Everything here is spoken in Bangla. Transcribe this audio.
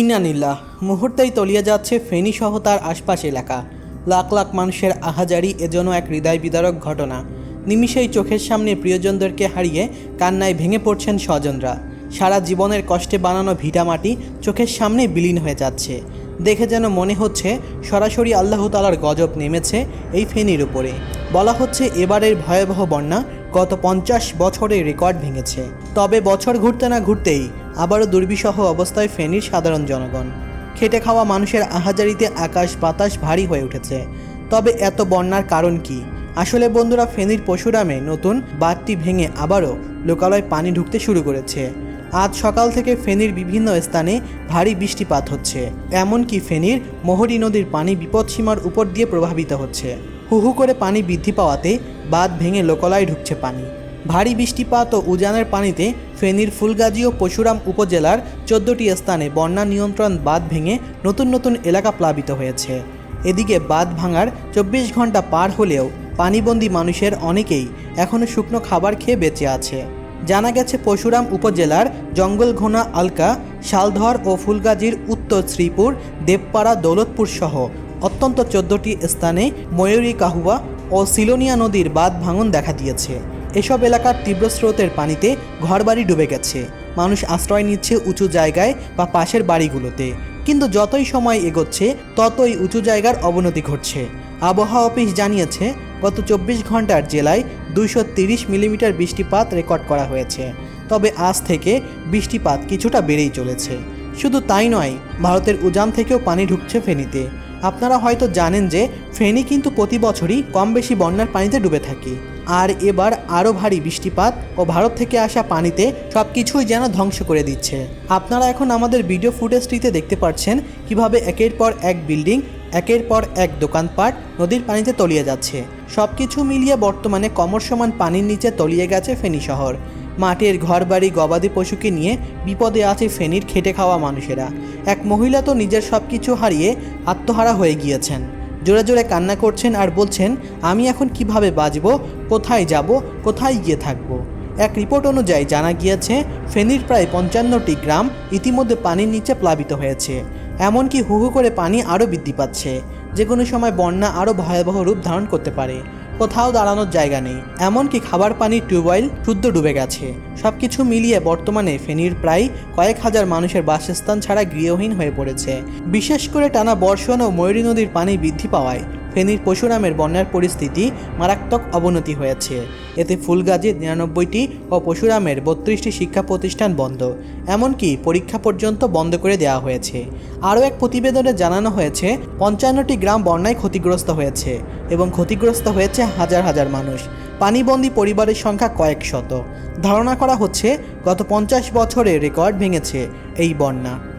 ইনানিল্লাহ মুহূর্তেই তলিয়ে যাচ্ছে ফেনী সহ তার আশপাশ এলাকা। লাখ লাখ মানুষের আহাজারি এজন্য এক হৃদয় বিদারক ঘটনা। নিমিষেই চোখের সামনে প্রিয়জনদেরকে হারিয়ে কান্নায় ভেঙে পড়ছেন স্বজনরা। সারা জীবনের কষ্টে বানানো ভিটামাটি চোখের সামনে বিলীন হয়ে যাচ্ছে। দেখে যেন মনে হচ্ছে সরাসরি আল্লাহ তালার গজব নেমেছে এই ফেনীর উপরে। বলা হচ্ছে এবারের ভয়াবহ বন্যা গত পঞ্চাশ বছরের রেকর্ড ভেঙেছে। তবে বছর ঘুরতে না ঘুরতেই আবারও দুর্বিষহ অবস্থায় ফেনীর সাধারণ জনগণ। খেটে খাওয়া মানুষের আহাজারিতে আকাশ বাতাস ভারী হয়ে উঠেছে। তবে এত বন্যার কারণ কি? আসলে বন্ধুরা, ফেনীর পশুরামে নতুন বাঁধটি ভেঙে আবারও লোকালয় পানি ঢুকতে শুরু করেছে। আজ সকাল থেকে ফেনীর বিভিন্ন স্থানে ভারী বৃষ্টিপাত হচ্ছে। এমনকি ফেনীর মোহরী নদীর পানি বিপদসীমার উপর দিয়ে প্রভাবিত হচ্ছে। হু হু করে পানি বৃদ্ধি পাওয়াতে বাঁধ ভেঙে লোকালয়ে ঢুকছে পানি। ভারী বৃষ্টিপাত ও উজানের পানিতে ফেনীর ফুলগাজী ও পশুরাম উপজেলার চোদ্দটি স্থানে বন্যা নিয়ন্ত্রণ বাঁধ ভেঙে নতুন নতুন এলাকা প্লাবিত হয়েছে। এদিকে বাঁধ ভাঙার চব্বিশ ঘণ্টা পার হলেও পানিবন্দী মানুষের অনেকেই এখনও শুকনো খাবার খেয়ে বেঁচে আছে। জানা গেছে পশুরাম উপজেলার জঙ্গলঘোনা আলকা, শালধর ও ফুলগাজীর উত্তর শ্রীপুর, দেবপাড়া, দৌলতপুর সহ অত্যন্ত চোদ্দটি স্থানে ময়ূরী, কাহুয়া ও সিলোনিয়া নদীর বাঁধ ভাঙন দেখা দিয়েছে। এসব এলাকার তীব্র স্রোতের পানিতে ঘরবাড়ি ডুবে গেছে। মানুষ আশ্রয় নিচ্ছে উঁচু জায়গায় বা পাশের বাড়িগুলোতে। কিন্তু যতই সময় এগোচ্ছে, ততই উঁচু জায়গার অবনতি ঘটছে। আবহাওয়া অফিস জানিয়েছে, গত চব্বিশ ঘণ্টার জেলায় দুইশো তিরিশ মিলিমিটার বৃষ্টিপাত রেকর্ড করা হয়েছে। তবে আজ থেকে বৃষ্টিপাত কিছুটা বেড়েই চলেছে। শুধু তাই নয়, ভারতের উজান থেকেও পানি ঢুকছে ফেনীতে। আপনারা হয়তো জানেন যে ফেনী কিন্তু প্রতি বছরই কম বেশি বন্যার পানিতে ডুবে থাকে। আর এবার আরও ভারী বৃষ্টিপাত ও ভারত থেকে আসা পানিতে সব কিছুই যেন ধ্বংস করে দিচ্ছে। আপনারা এখন আমাদের ভিডিও ফুটেজটিতে দেখতে পাচ্ছেন কীভাবে একের পর এক বিল্ডিং, একের পর এক দোকানপাট নদীর পানিতে তলিয়ে যাচ্ছে। সব কিছু মিলিয়ে বর্তমানে কমর সমান পানির নিচে তলিয়ে গেছে ফেনী শহর। মাটির ঘরবাড়ি গবাদি পশুকে নিয়ে বিপদে আছে ফেনীর খেটে খাওয়া মানুষেরা। এক মহিলা তো নিজের সব কিছু হারিয়ে আত্মহারা হয়ে গিয়েছেন। জোরে জোরে কান্না করছেন আর বলছেন, আমি এখন কীভাবে বাঁচব? কোথায় যাব? কোথায় গিয়ে থাকব? এক রিপোর্ট অনুযায়ী জানা গিয়েছে, ফেনীর প্রায় পঞ্চান্নটি গ্রাম ইতিমধ্যে পানির নিচে প্লাবিত হয়েছে। এমনকি হু হু করে পানি আরও বৃদ্ধি পাচ্ছে। যে কোনো সময় বন্যা আরও ভয়াবহ রূপ ধারণ করতে পারে। কোথাও দাঁড়ানোর জায়গা নেই। এমনকি খাবার পানির টিউবওয়েল শুদ্ধ ডুবে গেছে। সব কিছু মিলিয়ে বর্তমানে ফেনীর প্রায় কয়েক হাজার মানুষের বাসস্থান ছাড়া গৃহহীন হয়ে পড়েছে। বিশেষ করে টানা বর্ষণ ও ময়ূরী নদীর পানি বৃদ্ধি পাওয়ায় ফেনীর পশুরামের বন্যার পরিস্থিতি মারাত্মক অবনতি হয়েছে। এতে ফুলগাজীর নিরানব্বইটি ও পশুরামের বত্রিশটি শিক্ষা প্রতিষ্ঠান বন্ধ। এমনকি পরীক্ষা পর্যন্ত বন্ধ করে দেওয়া হয়েছে। আরও এক প্রতিবেদনে জানানো হয়েছে, পঞ্চান্নটি গ্রাম বন্যায় ক্ষতিগ্রস্ত হয়েছে এবং ক্ষতিগ্রস্ত হয়েছে হাজার হাজার মানুষ। পানিবন্দী পরিবারের সংখ্যা কয়েক শত। ধারণা করা হচ্ছে, গত পঞ্চাশ বছরে রেকর্ড ভেঙেছে এই বন্যা।